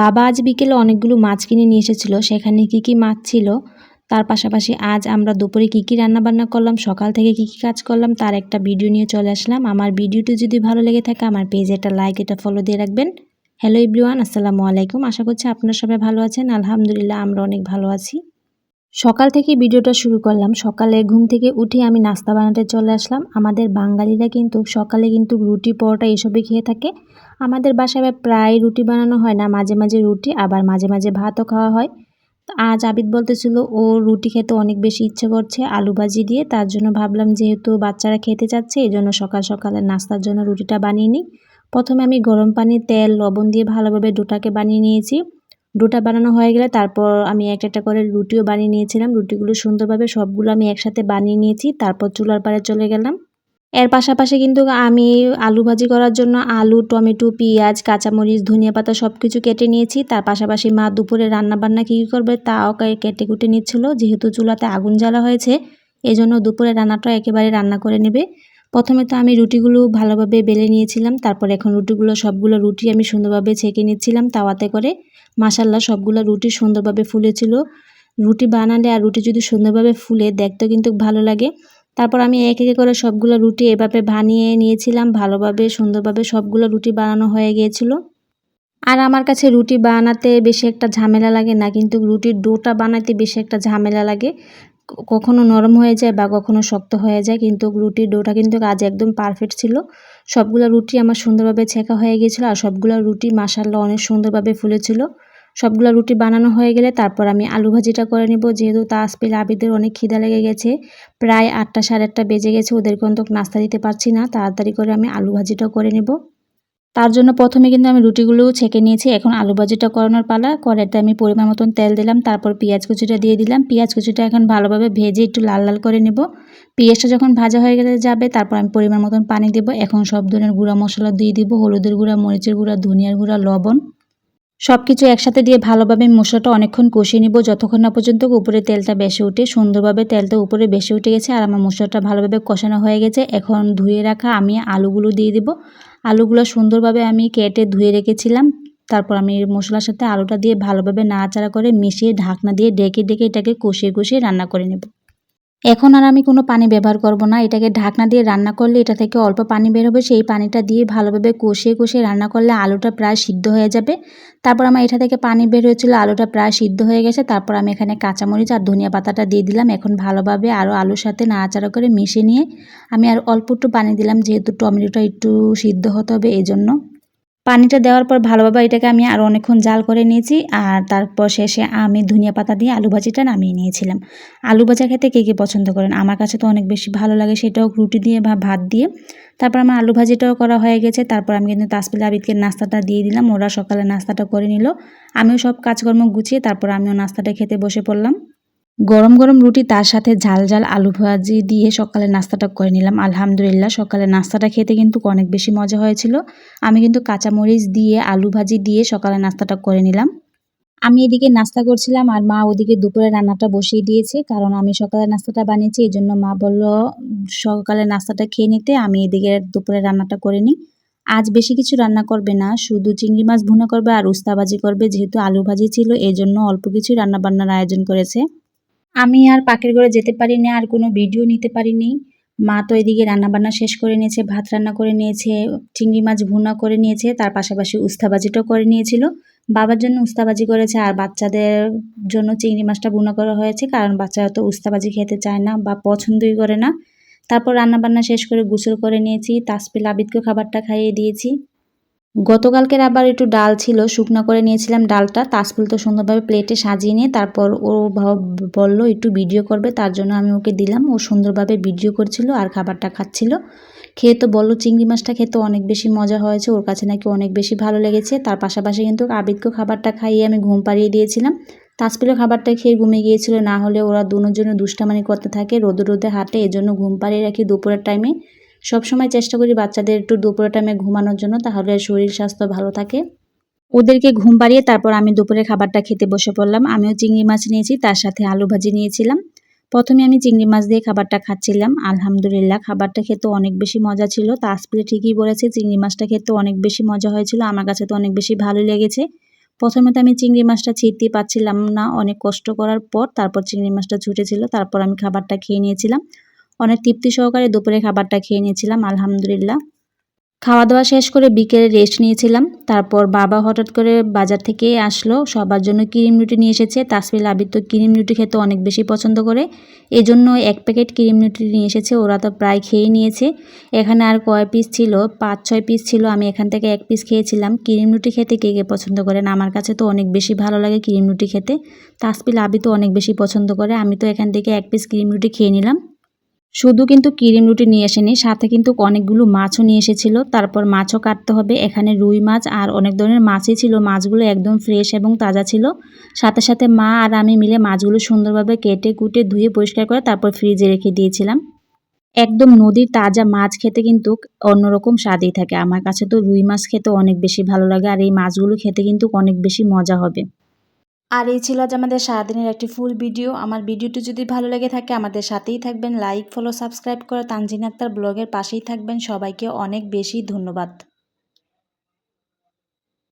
বাবা আজ বিকেলে অনেকগুলো মাছ কিনে নিয়ে এসেছিল, সেখানে কি কি মাছ ছিল? তার পাশাপাশি আজ আমরা দুপুরে কি কী রান্নাবান্না করলাম, সকাল থেকে কি কি কাজ করলাম, তার একটা ভিডিও নিয়ে চলে আসলাম। আমার ভিডিওটি যদি ভালো লেগে থাকে, আমার পেজে একটা লাইক এটা ফলো দিয়ে রাখবেন। হ্যালো ইব্রিওয়ান আসসালামু আলাইকুম। আশা করছি আপনারা সবাই ভালো আছেন। আলহামদুলিল্লাহ, আমরা অনেক ভালো আছি। সকাল থেকে ভিডিওটা শুরু করলাম। সকালে ঘুম থেকে উঠে আমি নাস্তা বানাতে চলে আসলাম। আমাদের বাঙালিরা কিন্তু সকালে কিন্তু রুটি, পরোটা এসবই খেয়ে থাকে। আমাদের বাসায় প্রায় রুটি বানানো হয় না, মাঝে মাঝে রুটি, আবার মাঝে মাঝে ভাতও খাওয়া হয়। আজ আবিদ বলতেছিল, ও রুটি খেতে অনেক বেশি ইচ্ছে করছে আলু ভাজি দিয়ে। তার জন্য ভাবলাম যেহেতু বাচ্চারা খেতে চাচ্ছে, এই জন্য সকাল সকালে নাস্তার জন্য রুটিটা বানিয়ে নিই। প্রথমে আমি গরম পানি তেল, লবণ দিয়ে ভালোভাবে ডোটাকে বানিয়ে নিয়েছি। ডোটা বানানো হয়ে গেলে তারপর আমি একটা একটা করে রুটিও বানিয়ে নিয়েছিলাম। রুটিগুলো সুন্দরভাবে সবগুলো আমি একসাথে বানিয়ে নিয়েছি, তারপর চুলার পাড়ে চলে গেলাম। এর পাশাপাশি কিন্তু আমি আলু ভাজি করার জন্য আলু, টমেটো, পেঁয়াজ, কাঁচামরিচ, ধনিয়া পাতা সব কিছু কেটে নিয়েছি। তার পাশাপাশি মা দুপুরে রান্নাবান্না কী কী করবে তাও কেটে কুটে নিচ্ছিল। যেহেতু চুলাতে আগুন জ্বালা হয়েছে এই জন্য দুপুরে রান্নাটা একেবারে রান্না করে নেবে। প্রথমে তো আমি রুটিগুলো ভালোভাবে বেলে নিয়েছিলাম, তারপর এখন রুটিগুলো সবগুলো রুটি আমি সুন্দরভাবে ছেঁকে নিচ্ছিলাম তাওয়াতে করে। মাসাল্লা সবগুলো রুটি সুন্দরভাবে ফুলেছিল। রুটি বানালে আর রুটি যদি সুন্দরভাবে ফুলে দেখতে কিন্তু ভালো লাগে। তারপর আমি এক একে করে সবগুলো রুটি এভাবে বানিয়ে নিয়েছিলাম, ভালোভাবে, সুন্দরভাবে সবগুলো রুটি বানানো হয়ে গিয়েছিল। আর আমার কাছে রুটি বানাতে বেশি একটা ঝামেলা লাগে না, কিন্তু রুটির ডোটা বানাতে বেশি একটা ঝামেলা লাগে। কখনো নরম হয়ে যায় বা কখনো শক্ত হয়ে যায়, কিন্তু রুটির ডোটা কিন্তু আজ একদম পারফেক্ট ছিল। সবগুলো রুটি আমার সুন্দরভাবে ছেঁকা হয়ে গিয়েছিল আর সবগুলো রুটি মাসাল্লা অনেক সুন্দরভাবে ফুলেছিল। সবগুলো রুটি বানানো হয়ে গেলে তারপর আমি আলু ভাজিটা করে নেব, যেহেতু তাসপিল আবিদের অনেক খিদা লেগে গেছে। প্রায় আটটা সাড়ে আটটা বেজে গেছে ওদেরকে অন্তত নাস্তা দিতে পারছি না, তাড়াতাড়ি করে আমি আলু ভাজিটাও করে নেব। তার জন্য প্রথমে কিন্তু আমি রুটিগুলো ছেঁকে নিয়েছি। এখন আলু ভাজিটা করানোর পালা। কড়াইতে আমি পরিমাণ মতন তেল দিলাম, তারপর পেঁয়াজ কুচিটা দিয়ে দিলাম। পেঁয়াজ কুচিটা এখন ভালোভাবে ভেজে একটু লাল লাল করে নেব। পেঁয়াজটা যখন ভাজা হয়ে গেলে যাবে, তারপর আমি পরিমাণ মতন পানি দেবো। এখন সব ধরনের গুঁড়া মশলা দিয়ে দিব। হলুদের গুঁড়া, মরিচের গুঁড়া, ধনিয়ার গুঁড়া, লবণ। সব কিছু একসাথে দিয়ে ভালোভাবে মশলাটা অনেকক্ষণ কষিয়ে নিব। যতক্ষণ না পর্যন্ত উপরে তেলটা বেশি উঠে, সুন্দরভাবে তেলটা উপরে বেশি উঠে গেছে আর আমার মশলাটা ভালোভাবে কষানো হয়ে গেছে। এখন ধুয়ে রাখা আমি আলুগুলো দিয়ে দিব। আলুগুলো সুন্দরভাবে আমি কেটে ধুয়ে রেখেছিলাম। তারপর আমি মশলার সাথে আলুটা দিয়ে ভালোভাবে নাড়াচাড়া করে মিশিয়ে ঢাকনা দিয়ে ডেকে ডেকে এটাকে কষিয়ে কষিয়ে রান্না করে নেব। এখন আর আমি কোনো পানি ব্যবহার করব না। এটাকে ঢাকনা দিয়ে রান্না করলে এটা থেকে অল্প পানি বের হবে। সেই পানিটা দিয়ে ভালোভাবে কষিয়ে কষিয়ে রান্না করলে আলুটা প্রায় সিদ্ধ হয়ে যাবে। তারপর আমার এটা থেকে পানি বের হয়েছিল, আলুটা প্রায় সিদ্ধ হয়ে গেছে। তারপর আমি এখানে কাঁচামরিচ আর ধনিয়া পাতাটা দিয়ে দিলাম। এখন ভালোভাবে আরও আলুর সাথে নাড়াচাড়া করে মিশিয়ে নিয়ে আমি আর অল্প একটু পানি দিলাম, যেহেতু টমেটোটা একটু সিদ্ধ হতে হবে এই জন্য পানিটা দেওয়ার পর ভালোভাবে এটাকে আমি আরও অনেকক্ষণ জাল করে নিয়েছি, আর তারপর শেষে আমি ধনিয়া পাতা দিয়ে আলু ভাজিটা নামিয়ে নিয়েছিলাম। আলু ভাজা খেতে কে কে পছন্দ করেন? আমার কাছে তো অনেক বেশি ভালো লাগে সেটাও রুটি দিয়ে বা ভাত দিয়ে। তারপর আমার আলু ভাজিটাও করা হয়ে গেছে, তারপর আমি কিন্তু তাসপিল আবিদকে নাস্তাটা দিয়ে দিলাম, ওরা সকালে নাস্তাটা করে নিল। আমিও সব কাজকর্ম গুছিয়ে তারপর আমিও নাস্তাটা খেতে বসে পড়লাম। গরম গরম রুটি, তার সাথে ঝাল ঝাল আলু ভাজি দিয়ে সকালে নাস্তাটা করে নিলাম। আলহামদুলিল্লাহ, সকালে নাস্তাটা খেতে কিন্তু অনেক বেশি মজা হয়েছিল। আমি কিন্তু কাঁচামরিচ দিয়ে, আলু ভাজি দিয়ে সকালে নাস্তাটা করে নিলাম। আমি এদিকে নাস্তা করছিলাম আর মা ওদিকে দুপুরে রান্নাটা বসিয়ে দিয়েছে, কারণ আমি সকালে নাস্তাটা বানিয়েছি এই জন্য মা বলল, সকালে নাস্তাটা খেয়ে নিতে, আমি এদিকে দুপুরে রান্নাটা করে নিই। আজ বেশি কিছু রান্না করবে না, শুধু চিংড়ি মাছ ভুনা করবে আর উস্তাবাজি করবে, যেহেতু আলু ভাজি ছিল এই জন্য অল্প কিছু রান্নাবান্নার আয়োজন করেছে। আমি আর পাখির ঘরে যেতে পারিনি, আর কোনো ভিডিও নিতে পারিনি। মা তো এদিকে রান্নাবান্না শেষ করে নিয়েছে, ভাত রান্না করে নিয়েছে, চিংড়ি মাছ ভুনা করে নিয়েছে, তার পাশাপাশি উস্তাবাজিটাও করে নিয়েছিল। বাবার জন্য উস্তাবাজি করেছে, আর বাচ্চাদের জন্য চিংড়ি মাছটা ভুনা করা হয়েছে, কারণ বাচ্চারা তো উস্তাবাজি খেতে চায় না বা পছন্দই করে না। তারপর রান্নাবান্না শেষ করে গোসল করে নিয়েছি, তাসপিল আবিদকে খাবারটা খাইয়ে দিয়েছি। গতকালকের আবার একটু ডাল ছিল, শুকনো করে নিয়েছিলাম ডালটা। তাজফুল তো সুন্দরভাবে প্লেটে সাজিয়ে নিয়ে তারপর ও বলল একটু ভিডিও করবে, তার জন্য আমি ওকে দিলাম। ও সুন্দরভাবে ভিডিও করছিল আর খাবারটা খাচ্ছিল। খেয়ে তো বলল চিংড়ি মাছটা খেতে অনেক বেশি মজা হয়েছে, ওর কাছে নাকি অনেক বেশি ভালো লেগেছে। তার পাশাপাশি কিন্তু আবিদকে খাবারটা খাইয়ে আমি ঘুম পাড়িয়ে দিয়েছিলাম। তাজপিলও খাবারটা খেয়ে ঘুমিয়ে গিয়েছিল, না হলে ওরা জন্য দুষ্টামানি করতে থাকে, রোদে রোদে হাঁটে, এজন্য ঘুম পাড়িয়ে রাখি দুপুরের টাইমে সব সময় চেষ্টা করি বাচ্চাদের একটু দুপুরে টাইমে ঘুমানোর জন্য, তাহলে শরীর, স্বাস্থ্য ভালো থাকে। ওদেরকে ঘুম পাড়িয়ে তারপর আমি দুপুরে খাবারটা খেতে বসে পড়লাম। আমিও চিংড়ি মাছ নিয়েছি, তার সাথে আলু ভাজি নিয়েছিলাম। প্রথমে আমি চিংড়ি মাছ দিয়ে খাবারটা খাচ্ছিলাম। আলহামদুলিল্লাহ, খাবারটা খেতে অনেক বেশি মজা ছিল। তাসপিলে ঠিকই বলেছে, চিংড়ি মাছটা খেতে অনেক বেশি মজা হয়েছিল। আমার কাছে তো অনেক বেশি ভালো লেগেছে। প্রথমে তো আমি চিংড়ি মাছটা ছিঁড়তেই পারছিলাম না, অনেক কষ্ট করার পর তারপর চিংড়ি মাছটা ছুটেছিল, তারপর আমি খাবারটা খেয়ে নিয়েছিলাম। অনেক তৃপ্তি সহকারে দুপুরে খাবারটা খেয়ে নিয়েছিলাম, আলহামদুলিল্লাহ। খাওয়া দাওয়া শেষ করে বিকেলে রেস্ট নিয়েছিলাম, তারপর বাবা হঠাৎ করে বাজার থেকে আসলো, সবার জন্য ক্রিম রুটি নিয়ে এসেছে। তাসফিল আবির তো ক্রিম রুটি খেতে অনেক বেশি পছন্দ করে এই জন্য এক প্যাকেট ক্রিম রুটি নিয়ে এসেছে, ওরা তো প্রায় খেয়ে নিয়েছে। এখানে আর কয় পিস ছিল? পাঁচ, ছয় পিস ছিল, আমি এখান থেকে এক পিস খেয়েছিলাম। ক্রিম রুটি খেতে কে কে পছন্দ করেন আমার কাছে তো অনেক বেশি ভালো লাগে ক্রিম রুটি খেতে। তাসফিল আবি তো অনেক বেশি পছন্দ করে, আমি তো এখান থেকে এক পিস ক্রিম রুটি খেয়ে নিলাম। শুধু কিন্তু কিরিম রুটি নিয়ে আসেনি, সাথে কিন্তু অনেকগুলো মাছও নিয়ে এসেছিল। তারপর মাছও কাটতে হবে। এখানে রুই মাছ আর অনেক ধরনের মাছই ছিল। মাছগুলো একদম ফ্রেশ এবং তাজা ছিল। সাথে সাথে মা আর আমি মিলে মাছগুলো সুন্দরভাবে কেটে কুটে ধুয়ে পরিষ্কার করে তারপর ফ্রিজে রেখে দিয়েছিলাম। একদম নদীর তাজা মাছ খেতে কিন্তু অন্যরকম স্বাদই থাকে। আমার কাছে তো রুই মাছ খেতে অনেক বেশি ভালো লাগে আর এই মাছগুলো খেতে কিন্তু অনেক বেশি মজা হবে। আর এই ছিল আজ আমাদের সারাদিনের একটি ফুল ভিডিও আমার ভিডিওটি যদি ভালো লেগে থাকে, আমাদের সাথেই থাকবেন। লাইক ফলো সাবস্ক্রাইব করে তানজিন আক্তার ব্লগের পাশেই থাকবেন। সবাইকে অনেক বেশি ধন্যবাদ।